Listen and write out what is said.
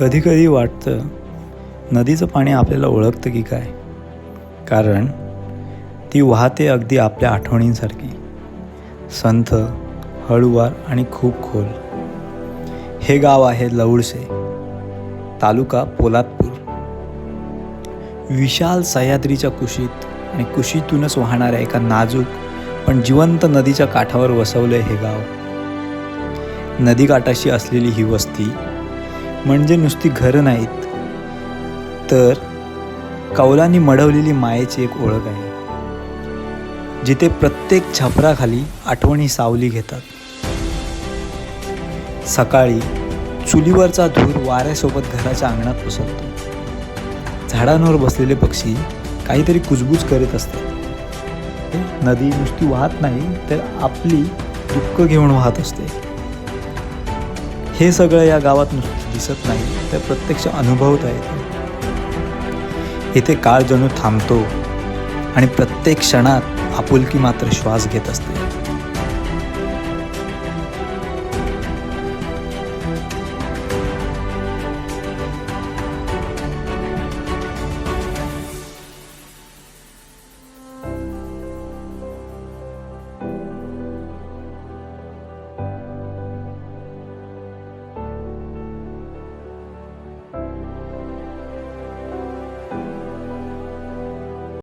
कधीकधी वाटतं नदीचं पाणी आपल्याला ओळखतं की काय? कारण ती वाहते अगदी आपल्या आठवणींसारखी. संथ हळूवार आणि खूप खोल. हे गाव आहे लवळसे तालुका पोलादपूर. विशाल सह्याद्रीच्या कुशीत आणि कुशीतूनच वाहणाऱ्या एका नाजूक पण जिवंत नदीच्या काठावर वसवले हे गाव. नदीकाठाशी असलेली ही वस्ती म्हणजे नुसती घरं नाहीत. तर कौलांनी मढवलेली मायेची एक ओळख आहे. जिथे प्रत्येक छापराखाली आठवणी सावली घेतात. सकाळी चुलीवरचा धूर वाऱ्यासोबत घराच्या अंगणात पसरतो. झाडांवर बसलेले पक्षी काहीतरी कुजबूज करीत असतात. नदी नुसती वाहत नाही तर आपली दुःख घेऊन वाहत असते. हे सगळं या गावात नुसतं दिसत नाही तर प्रत्यक्ष अनुभवत आहेत इथे काळ जणू थांबतो आणि प्रत्येक क्षणात आपुलकी मात्र श्वास घेत असते.